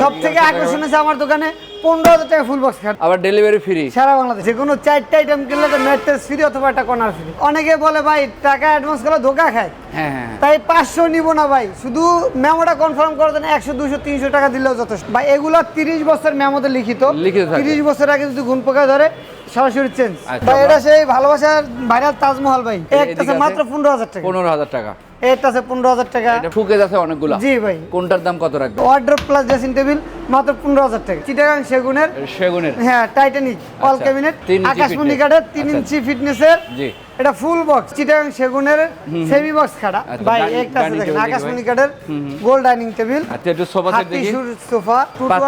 সব থেকে আকর্ষণ আছে আমার দোকানে পনেরো হাজার টাকা ফুল বক্স খাট আবার ডেলিভারি ফ্রি সারা বাংলাদেশ। কোনো চারটা আইটেম কিনলে তো ম্যাট্রেস ফ্রি অথবা একটা কর্নার ফ্রি অনেকে বলে ভাই টাকা অ্যাডভান্স করলে ধোকা খায়। হ্যাঁ হ্যাঁ তাই পাঁচশো নিব না ভাই। শুধু মেমোটা কনফার্ম করে দেন একশো দুশো তিনশো টাকা দিলেও যথেষ্ট। ভাই এগুলো তিরিশ বছর মেমোতে লিখিত। লিখিত তিরিশ বছর আগে যদি ঘুম পোকা ধরে সরাসরি চেঞ্জ আচ্ছা, ভাই এটা সেই ভালোবাসার ভাইরাল তাজমহল ভাই। একটা মাত্র পনেরো হাজার টাকা। পনেরো হাজার টাকা। আছে এটা ফুকেজ আছে অনেকগুলো। জি ভাই। কোনটার দাম কত রাখবে ওয়ার্ড্রপ প্লাস ড্রেসিং টেবিল মাত্র পনেরো হাজার টাকা। চিটাগাং সেগুনের। সেগুনের। হ্যাঁ টাইটানিক অল ক্যাবিনেট আকাশমণি কাঠের তিন। ইঞ্চি ফিটনেসের জি। এটা ফুল বক্স চিটাগাং সেগুনের সেমি বক্স আচ্ছা, ভাই একটা আছে দেখেন টেবিল আকাশমণি কাঠের গোল ডাইনিং টেবিল আচ্ছা একটু সোফা সেট দেখি। সোফা।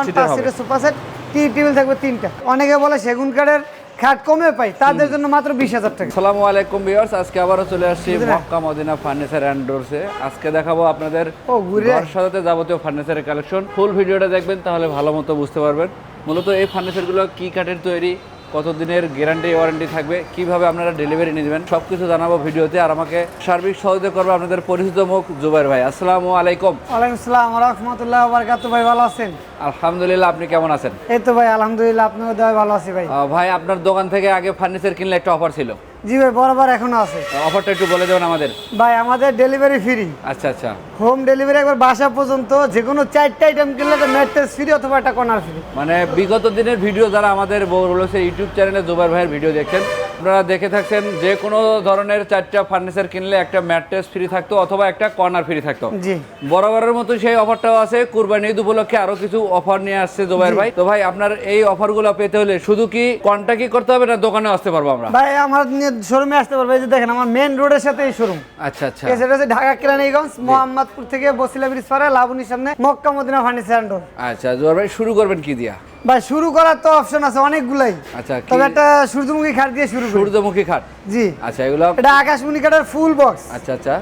সিটের সোফা সেট টি টেবিল থাকবে তিনটা। অনেকে বলে সেগুন কাঠের খাট কমে পাই তাদের জন্য মাত্র বিশ হাজার টাকা সালামু আলাইকুম ভিউয়ার্স আজকে আবারও চলে আসছি? মক্কা মদিনা ফার্নিচার অ্যান্ড ডোরসে আজকে দেখাবো আপনাদের ও। ঘর সাজাতে যাবতীয় ফার্নিচারের কালেকশন ফুল ভিডিওটা দেখবেন তাহলে ভালো মতো বুঝতে পারবেন মূলত এই ফার্নিচারগুলো কি কাঠের তৈরি কতদিনের গ্যারান্টি ওয়ারেন্টি থাকবে কীভাবে আপনারা ডেলিভারি নিয়ে দেবেন সব কিছু জানাব ভিডিওতে। আর আমাকে সার্বিক সহযোগিতা করবে আপনাদের পরিচিত মুখ জুবাইর ভাই। আসসালামু আলাইকুম। ওয়ালাইকুম আসসালাম রহমতুল্লাহ বারকাত ভাই ভালো আছেন? আলহামদুলিল্লাহ আপনি কেমন আছেন? এই তো ভাই আলহামদুলিল্লাহ আপনিও ভালো আছি ভাই। ভাই আপনার দোকান থেকে আগে ফার্নিচার কিনলে একটা অফার ছিল। জি ভাই বরাবর এখনও আছে। অফারটা একটু বলে দেবেন আমাদের। ভাই আমাদের ডেলিভারি ফ্রি আচ্ছা আচ্ছা। হোম ডেলিভারি একবার বাসা পর্যন্ত যে কোনো চারটা আইটেম কিনলে তো ম্যাট্রেস ফ্রি অথবা একটা কর্নার ফ্রি মানে বিগত দিনের ভিডিও যারা আমাদের বলেছে ইউটিউব চ্যানেলে জোবার ভাইয়ের ভিডিও দেখছেন আপনারা দেখে থাকছেন যে কোনো ধরনের চারটা ফার্নিচার কিনলে একটা ম্যাট্রেস ফ্রি থাকতো অথবা একটা কর্নার ফ্রি থাকতো। জি। বরাবরের মতো সেই অফারটাও আছে। কুরবানি ঈদ উপলক্ষে আরও কিছু অফার নিয়ে আসছে জুবাইর ভাই। তো ভাই আপনার এই অফারগুলো পেতে হলে শুধু কি কন্ট্যাক্টই করতে হবে না দোকানে আসতে পারব আমরা? ভাই আমার শোরুমে আসতে পারব। এই যে দেখেন আমার মেন রোডের সাথে এই শোরুম আচ্ছা আচ্ছা। সেটা হচ্ছে ঢাকা কেরানীগঞ্জ মোহাম্মদপুর থেকে বসিলা ব্রিজ পারে লাবণীর সামনে মক্কা মদিনা ফার্নিচার আচ্ছা জুবাইর ভাই শুরু করবেন কি দিয়া? ভাই শুরু করার তো অপশন আছে অনেকগুলাই। আচ্ছা তবে একটা সূর্যমুখী খাট দিয়ে শুরু করি। সূর্যমুখী খাট? জি। আচ্ছা এগুলো? এটা আকাশমণি কাঠের ফুল বক্স আচ্ছা আচ্ছা।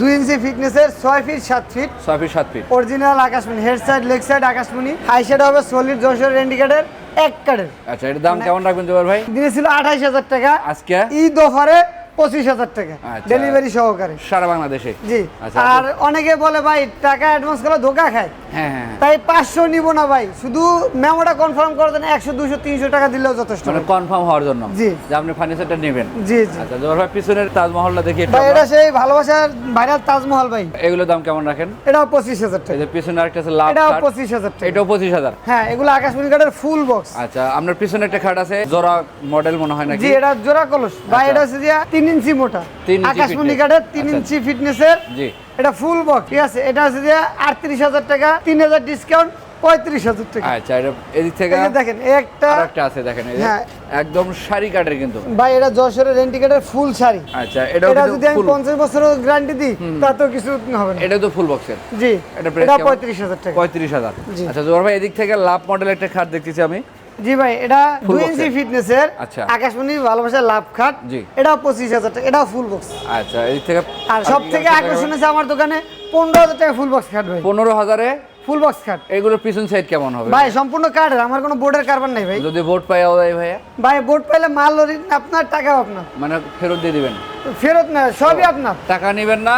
দুই ইঞ্চি ফিটনেসের ছয় ফিট সাত ফিট ছয় ফিট সাত ফিট অরিজিনাল আকাশমণি হেড সাইড লেগ সাইড আকাশমণি। হাই সাইড হবে সলিড যশোর রেন্ডিকেটের এক কাঠের আচ্ছা এটার দাম কেমন রাখবেন জুবাইর ভাই? দিনে ছিল আঠাইশ হাজার টাকা। আজকে? ঈদ অফারে পঁচিশ হাজার টাকা। আচ্ছা। ডেলিভারি সহকারে। সারা বাংলাদেশে? জি। আচ্ছা, আর অনেকে বলে ভাই টাকা অ্যাডভান্স করলে ধোকা খায়। হ্যাঁ হ্যাঁ হ্যাঁ। তাই পাঁচশো নিব না ভাই। শুধু মেমোটা কনফার্ম করে দেন একশো দুশো তিনশো টাকা দিলেও যথেষ্ট। মানে কনফার্ম হওয়ার জন্য। জি। যে আপনি ফার্নিচারটা নেবেন। জি জি। আচ্ছা ভাই পিছনের তাজমহলটা দেখি ভাই এটা সেই ভালোবাসার ভাইরাল তাজমহল ভাই। এগুলোর দাম কেমন রাখেন? এটাও পঁচিশ হাজার টাকা। পিছনে আরেকটা আছে লাভ এটাও পঁচিশ হাজার টাকা। এটাও পঁচিশ হাজার। হ্যাঁ এগুলো আকাশমণি কাঠের ফুল বক্স আচ্ছা আপনার পিছনে একটা খাট আছে জোড়া মডেল মনে হয় নাকি? জি এটা জোড়া কলস। ভাই এটা হচ্ছে তিন ইঞ্চি মোটা। আকাশমণি কাঠের তিন আচ্ছা। ইঞ্চি ফিটনেসের জি। এটা ফুল বক্স ঠিক আছে? এটা হচ্ছে যে আটত্রিশ হাজার টাকা তিন হাজার ডিসকাউন্ট পঁয়ত্রিশ হাজার টাকা। আচ্ছা এটা এদিক থেকে দেখেন এই একটা আছে দেখেন হ্যাঁ। একদম শাড়ি কাঠের কিন্তু। ভাই এটা যশোরের ফুল শাড়ি। আচ্ছা এটা যদি আমি পঞ্চাশ বছরের গ্যারান্টি দিই তাতেও কিছু হবে না। এটা তো ফুল বক্সের জি এটা? পঁয়ত্রিশ হাজার টাকা। পঁয়ত্রিশ হাজার। আচ্ছা জোর ভাই এদিক থেকে লাভ মডেল একটা খাট দেখতেছি আমি। জি ভাই এটা Full দুই ইঞ্চি ফিটনেসের আচ্ছা। আকাশমণি ভালোবাসা লাভ খাট। জি। এটাও পঁচিশ হাজার টাকা এটাও ফুল বক্স আচ্ছা এদিক থেকে আর সব থেকে আকর্ষণ আছে আমার দোকানে পনেরো হাজার টাকা ফুল বক্স খাট ভাই। পনেরো হাজারে? ফুল বক্স খাট। এগুলোর পিছন সাইড কেমন হবে? ভাই সম্পূর্ণ কাঠের আমার কোনো বোর্ডের কারবার নাই ভাই। যদি ভোট পাইও দেয় ভাইয়া? ভাই বোর্ড পাইলে মাল আপনার টাকাও আপনার। মানে ফেরত দিয়ে দিবেন? ফেরত না সবই আপনার। টাকা নেবেন না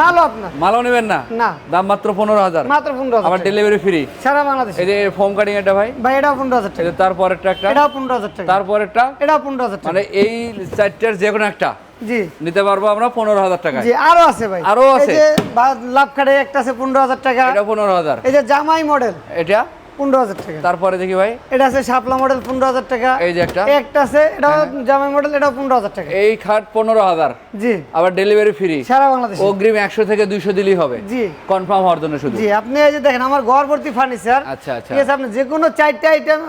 মালও আপনার? মালও নেবেন না? না। দাম মাত্র পনেরো হাজার। মাত্র পনেরো হাজার। ডেলিভারি ফ্রি সারা বাংলাদেশ। এই যে ফোম কাটিং এটা ভাই? ভাই এটাও পনেরো হাজার টাকা। তারপরেরটা একটা? এটাও পনেরো হাজার টাকা। তারপরেরটা? এটাও পনেরো হাজার টাকা। মানে এই চারটার যে কোনো একটা। জি। নিতে পারব আমরা পনেরো হাজার টাকা জি আরও আছে ভাই। আরও আছে? লাভ কাটে একটা আছে পনেরো হাজার টাকা। এটা পনেরো হাজার। এই যে জামাই মডেল এটা? পনেরো হাজার টাকা। তারপরে দেখি ভাই। এটা আছে শাপলা মডেল পনেরো হাজার টাকা। এই যে একটা। একটা আছে জামাই মডেল এটাও পনেরো হাজার টাকা। এই খাট পনেরো হাজার। জি। আবার ডেলিভারি ফ্রি সারা বাংলাদেশ। অগ্রিম একশো থেকে দুইশো দিলেই হবে। জি। কনফার্ম হওয়ার জন্য শুধু। জি আপনি এই যে দেখেন আমার ঘর ভর্তি ফার্নিচার আচ্ছা আচ্ছা। ঠিক আছে আপনি যে কোনো চারটা আইটেম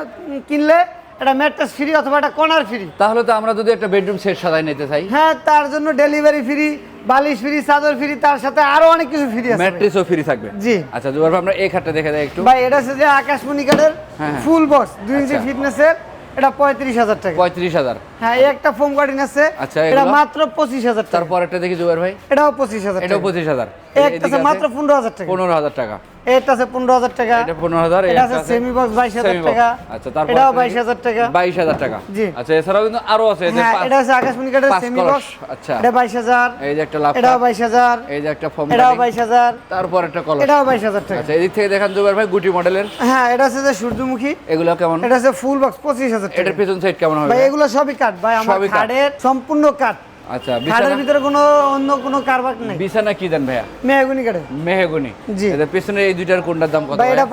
কিনলে এটা ম্যাট্রেস ফ্রি অথবা কর্নার ফ্রি তাহলে তো আমরা যদি একটা বেডরুম সেট সাজাই নিতে চাই। হ্যাঁ তার জন্য ডেলিভারি ফ্রি বালিশ ফ্রি চাদর ফ্রি তার সাথে আরও অনেক কিছু ফ্রি আছে ম্যাট্রেসও ফ্রি থাকবে। জি। আচ্ছা দুবার আমরা এই খাটটা দেখে দেয় একটু। ভাই এটা হচ্ছে যে আকাশমণি কাঠের হ্যাঁ, হ্যাঁ। ফুল বক্স দুই ইঞ্চি আচ্ছা। ফিটনেসের এটা পঁয়ত্রিশ হাজার টাকা। পঁয়ত্রিশ হাজার। হ্যাঁ এই একটা ফোম কাটিং আছে। আচ্ছা, এটা মাত্র পঁচিশ হাজার টাকা। তারপর একটা দেখি জুবাইর ভাই। এটাও পঁচিশ হাজার এটাও টাকা। পঁচিশ হাজার। এই একটা আছে মাত্র পনেরো হাজার টাকা। পনেরো হাজার টাকা। এটা আছে পনেরো হাজার টাকা। এটা পনেরো হাজার এটা আছে সেমি বক্স বাইশ হাজার টাকা। আচ্ছা তারপর এটাও বাইশ হাজার টাকা। বাইশ হাজার টাকা। জি। আচ্ছা এছাড়াও কিন্তু আরও আছে এই যে হ্যাঁ এটা আছে আকাশমণি পাঁচ সেমি বক্স আচ্ছা। এটা বাইশ হাজার। এই যে একটা লাভ এটাও বাইশ হাজার। এই যে একটা ফর্ম এটাও বাইশ হাজার। তারপর একটা কলস এটাও বাইশ হাজার টাকা। আচ্ছা এদিক থেকে দেখান জুবাইর ভাই গুটি মডেলের হ্যাঁ এটা আছে যে সূর্যমুখী। এগুলো কেমন? এটা আছে ফুল বক্স পঁচিশ হাজার টাকা। এটার পেছন সাইড কেমন হবে? ভাই এগুলো সবই কাঠ ভাই আমার খাটের সম্পূর্ণ কাঠ। আচ্ছা খাটের ভিতরে কোনো অন্য কোনো কারবার নেই। বিছানা কি দেন ভাইয়া? মেহগুনি কাঠের। মেহগুনি। জি। পেছনে এই দুইটার কোনটার দাম কত ভাই এটা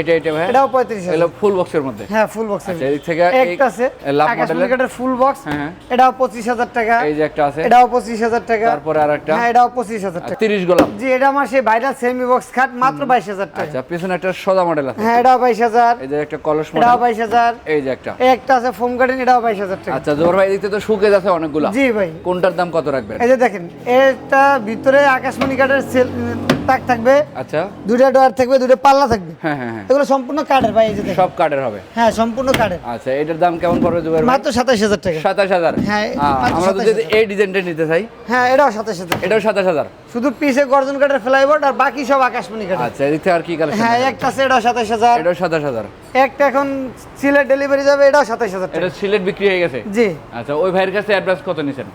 এটা এটা ভাইয়া? এটাও এগুলো ফুল বক্সের মধ্যে? হ্যাঁ ফুল বক্স আচ্ছা এদিক থেকে একটা আছে লাভ মডেলের কাঠের ফুল বক্স হ্যাঁ, হ্যাঁ। এটাও পঁচিশ হাজার টাকা। এই যে একটা আছে। এটাও পঁচিশ হাজার টাকা। তারপরে আর একটা। হ্যাঁ এটাও পঁচিশ হাজার টাকা। তিরিশ গোলাপ। জি এটা আমার সেই ভাইরাল সেমি বক্স খাট মাত্র বাইশ হাজার টাকা। আচ্ছা পিছনে একটা সদা মডেল আছে। হ্যাঁ এটাও বাইশ হাজার। এই যে একটা কলস মডেল বাইশ হাজার। এই যে একটা। একটা আছে ফোম কাটিং এটাও বাইশ হাজার টাকা। আচ্ছা জোর ভাই এদিক থেকে তো শুকেজ আছে অনেকগুলো। জি ভাই। কোনটার দাম কত রাখবেন? এই যে দেখেন এটা ভিতরে আকাশমণি কাঠের তাক থাকবে আচ্ছা। দুটা ডয়ার থাকবে দুটো পাল্লা থাকবে। হ্যাঁ হ্যাঁ হ্যাঁ। এগুলো সম্পূর্ণ কাঠের ভাই এই যে সব কাঠের হবে। হ্যাঁ সম্পূর্ণ কাঠের আচ্ছা এটার দাম কেমন পড়বে জুবাইর মাত্র সাতাশ হাজার টাকা। সাতাশ হাজার? হ্যাঁ, আমরা তো যদি এই ডিজাইনটা নিতে চাই। হ্যাঁ এটাও সাতাশ হাজার। এটাও সাতাশ হাজার। শুধু পিসে গর্জন কাঠের ফ্লাইবোর্ড আর বাকি সব আকাশমণি কাঠের আচ্ছা এদিক আর কি কালেকশন হ্যাঁ একটা আছে এটাও সাতাশ হাজার। এটাও সাতাশ হাজার। একটা এখন সিলেট ডেলিভারি যাবে এটাও সাতাশ হাজার টাকা। এটা সিলেট বিক্রি হয়ে গেছে? জি। আচ্ছা ওই ভাইয়ের কাছে অ্যাডভান্স কত নিছেন?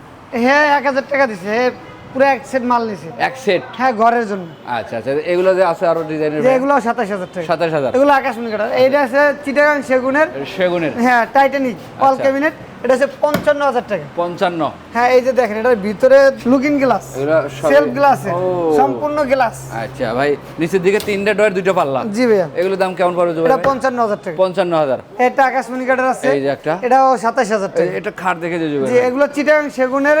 হ্যাঁ এক হাজার টাকা দিছে। হ্যাঁ পুরো এক সেট মাল নিছে। এক সেট হ্যাঁ ঘরের জন্য। আচ্ছা আচ্ছা এগুলো যে আছে আরও ডিজাইনের এগুলো সাতাশ হাজার টাকা। সাতাশ হাজার। এগুলো আকাশমণি কাটা। এইটা আছে চিটাগাং সেগুনের। সেগুনের। হ্যাঁ টাইটানিক অল। ক্যাবিনেট এটা আছে পঞ্চান্ন হাজার টাকা। পঞ্চান্ন। হ্যাঁ এই যে দেখেন এটার ভিতরে লুকিং গ্লাস সেলফ গ্লাস সম্পূর্ণ গ্লাস আচ্ছা ভাই নিচের দিকে তিনটা ডয়ের দুটো পাল্লা। জি ভাইয়া। এগুলো দাম কেমন পড়বে এটা পঞ্চান্ন হাজার টাকা। পঞ্চান্ন হাজার এটা আকাশমণি কাঠের আছে এই যে একটা। এটাও সাতাশ হাজার টাকা এটা খাট দেখে যে জুবাইর জি এগুলো চিটাগাং সেগুনের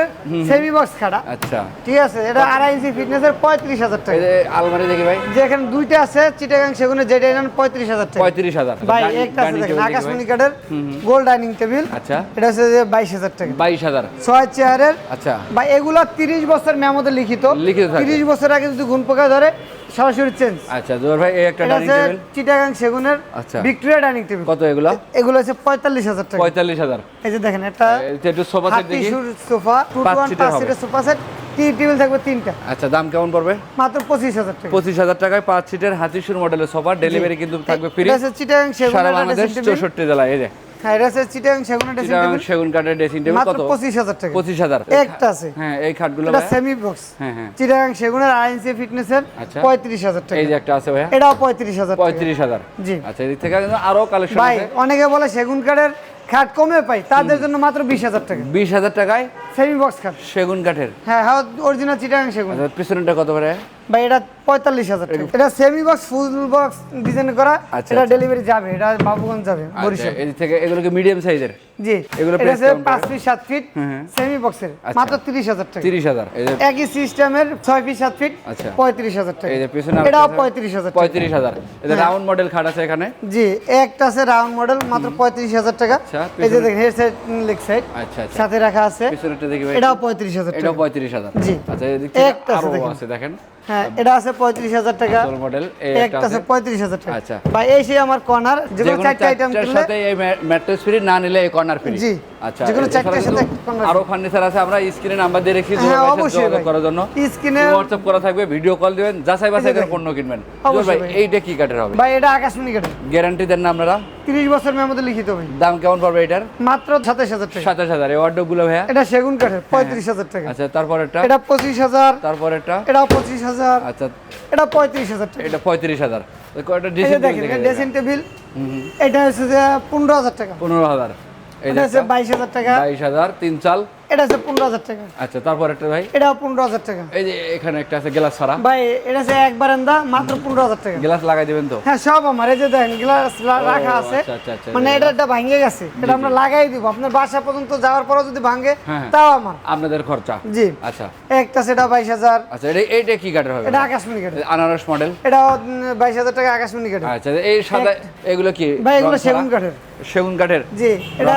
সেমি বক্স খাটা আচ্ছা। ঠিক আছে এটা আড়াই ইঞ্চি ফিটনেসের পঁয়ত্রিশ হাজার এই টাকা যে আলমারি দেখি ভাই। যে এখানে দুইটা আছে চিটাগাং সেগুনের যেটা নেন পঁয়ত্রিশ হাজার টাকা। পঁয়ত্রিশ হাজার ভাই একটা আছে ডাইনিং টেবিল আকাশমণি কাঠের গোল ডাইনিং টেবিল। আচ্ছা। এটা হচ্ছে যে বাইশ হাজার টাকা। বাইশ হাজার। ছয় চেয়ারের আচ্ছা। বা এগুলো তিরিশ বছর মেমোতে লিখিত। লিখিত তিরিশ বছর আগে যদি ঘুম পোকা ধরে সরাসরি চেঞ্জ আচ্ছা জোর ভাই এই একটা ডাইনিং টেবিল চিটাগাং সেগুনের আচ্ছা। ভিক্টোরিয়া ডাইনিং টেবিল কত এগুলো? এগুলো হচ্ছে পঁয়তাল্লিশ হাজার টাকা। পঁয়তাল্লিশ হাজার। এই যে দেখেন একটা একটু সোফা সেট দেখি। সোফা টু সিটের পাঁচ হবে। সিটের সোফা সেট টি টেবিল থাকবে তিনটা। আচ্ছা দাম কেমন পড়বে? মাত্র পঁচিশ হাজার টাকা। পঁচিশ হাজার টাকায় পাঁচ সিটের হাতিশুর মডেলের সোফা ডেলিভারি কিন্তু থাকবে ফ্রি সারা বাংলাদেশ জেলায় এই যে। হ্যাঁ এটা হচ্ছে চিটাগাং সেগুনের ড্রেসিং টেবিল সেগুন কাঠের ড্রেসিং টেবিল কত? টাকা। একটা আছে। হ্যাঁ এই খাটগুলো এটা সেমি বক্স হ্যাঁ হ্যাঁ। চিটাগাং সেগুনের আইএনসি ফিটনেসের আচ্ছা। টাকা। এই যে একটা আছে এটাও জি। আচ্ছা এদিক থেকে আরও কালেকশন ভাই অনেকে বলে সেগুন কাঠের খাট কমে পাই তাদের জন্য মাত্র বিশ হাজার টাকা। বিশ হাজার টাকায় সেমি বক্স খাট সেগুন কাঠের? হ্যাঁ হ্যাঁ অরিজিনাল চিটাগাং সেগুন। আচ্ছা পিছনেরটা কত ভাইয়া ভাই এটা পঁয়তাল্লিশ হাজার টাকা। এটা semi box full box design করা আচ্ছা, এটা আচ্ছা। ডেলিভারি যাবে এটা বাবুগঞ্জ যাবে আচ্ছা বরিশাল। থেকে এগুলো কি মিডিয়াম সাইজের জি এগুলো এটা পাঁচ ফিট সাত ফিট। সেমি বক্সের আচ্ছা। মাত্র তিরিশ হাজার টাকা। তিরিশ হাজার একই সিস্টেমের ছয় ফিট সাত ফিট আচ্ছা। পঁয়ত্রিশ হাজার টাকা। এই যে পিছনে আছে, পঁয়ত্রিশ হাজার পঁয়ত্রিশ হাজার। হ্যাঁ। রাউন্ড মডেল খাট আছে এখানে? জি একটা আছে রাউন্ড মডেল মাত্র পঁয়ত্রিশ হাজার টাকা। আচ্ছা, এই যে দেখেন হেড সাইড লেগ সাইড আচ্ছা আচ্ছা। সাথে রাখা আছে। পিছনেরটা দেখি ভাই এটাও পঁয়ত্রিশ হাজার এটাও পঁয়ত্রিশ হাজার। জি। আচ্ছা এদিক থেকে আরও আছে দেখেন। হ্যাঁ এটা আছে পঁয়ত্রিশ হাজার টাকা। মডেল একটা একটা আছে আছে? পঁয়ত্রিশ হাজার টাকা। আচ্ছা। ভাই এই সেই আমার কর্নার যেগুলো যেকোনো চারটে আইটেম সাথে এই ম্যাট্রেস ফ্রি না নিলে এই কর্নার ফ্রি জি। আচ্ছা যেকোনো এছাড়া চারটার সাথে আরও ফার্নিচার আছে আমরা স্ক্রিনে নাম্বার দিয়ে রেখেছি হ্যাঁ, যোগাযোগ অবশ্যই যোগাযোগ ভাই। করার জন্য। স্ক্রিনে হোয়াটসঅ্যাপ করা থাকবে ভিডিও কল দিবেন যাচাই বাছাই করে পণ্য কিনবেন। ভাই। এইটা কি কাঠের হবে? ভাই এটা আকাশমণি কাঠের গ্যারান্টি দেন না আপনারা। তিরিশ বছর মেমোতে লিখিত ভাই। দাম কেমন পড়বে এটার? মাত্র টাকা। এই এটা সেগুন কাঠের পঁয়ত্রিশ হাজার টাকা। আচ্ছা তারপর এটা হাজার। তারপর পঁচিশ হাজার। আচ্ছা। এটা পঁয়ত্রিশ হাজার টাকা। এটা পঁয়ত্রিশ হাজার। কয়টা দেখেন এটা ড্রেসিং টেবিল এটা হচ্ছে যে পনেরো হাজার টাকা। পনেরো হাজার। এটা হচ্ছে বাইশ হাজার টাকা। বাইশ হাজার তিন চাল। এটা পনেরো হাজার টাকা। আচ্ছা তারপর একটা ভাই? পনেরো হাজার টাকা। এই যে এখানে একটা আছে গ্লাস ছাড়া। ভাই এটা হচ্ছে এক বারান্দা মাত্র পনেরো হাজার টাকা। গ্লাস লাগাই দিবেন তো? হ্যাঁ সব আমার এই যে দেখেন গ্লাস রাখা আছে। আচ্ছা, আচ্ছা, আচ্ছা, মানে এটা ভাঙে গেছে। এটা আমরা লাগাই দিব। আপনার বাসা পর্যন্ত যাওয়ার পরও যদি ভাঙে হ্যাঁ, হ্যাঁ। তাও আমার। আপনাদের খরচা? জি। আচ্ছা। একটা সেটা বাইশ হাজার। আচ্ছা এটা এইটা কি কাঠের হবে? এটা আকাশমণি কাঠের। আনারস মডেল বাইশ হাজার টাকা আকাশমণি কাঠের। আচ্ছা এই সাদা এগুলো কি? ভাই এগুলো সেগুন কাঠের। সেগুন কাঠের? জি এটা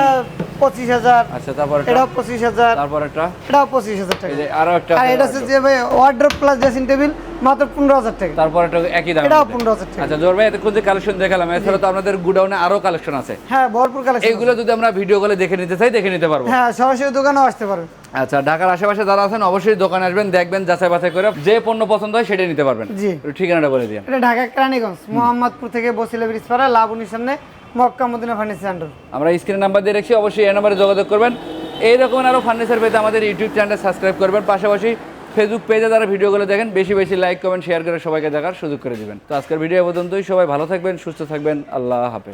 পঁচিশ হাজার আচ্ছা তারপর এটাও পঁচিশ হাজার তারপর একটা? এটাও পঁচিশ হাজার টাকা। আরও একটা আর এটা হচ্ছে যে ভাই ওয়ার্ড্রপ প্লাস ড্রেসিং টেবিল মাত্র পনেরো হাজার টাকা। তারপর একটা একই দাম। এটাও পনেরো হাজার টাকা। আচ্ছা জোর ভাই এতক্ষণ যে কালেকশন দেখালাম এছাড়া তো আপনাদের গুডাউনে আরও কালেকশন আছে। হ্যাঁ ভরপুর কালেকশন এইগুলো যদি আমরা ভিডিও কলে দেখে নিতে চাই দেখে নিতে পারব। হ্যাঁ সরাসরি দোকানেও আসতে পারবেন। আচ্ছা ঢাকার আশেপাশে যারা আছেন অবশ্যই দোকানে আসবেন দেখবেন যাচাই বাছাই করে যে পণ্য পছন্দ হয় সেটাই নিতে পারবেন। জি। ঠিকানাটা বলে দিন এটা ঢাকা কেরানীগঞ্জ মোহাম্মদপুর থেকে বসিলা ব্রিজ পাড়া লাবণীর সামনে মক্কা মদিনা ফার্নিচার সেন্টার। আমরা স্ক্রিন নাম্বার দিয়ে রেখেছি, অবশ্যই এই নাম্বারে যোগাযোগ করবেন। এইরকম আরও ফার্নিচার পেতে আমাদের ইউটিউব চ্যানেল সাবস্ক্রাইব করবেন। পাশাপাশি ফেসবুক পেজে ভিডিও ভিডিওগুলো দেখেন, বেশি বেশি লাইক কমেন্ট শেয়ার করে সবাইকে দেখার সুযোগ করে দিবেন। তো আজকের ভিডিও পর্যন্তই। সবাই ভালো থাকবেন, সুস্থ থাকবেন। আল্লাহ হাফেজ।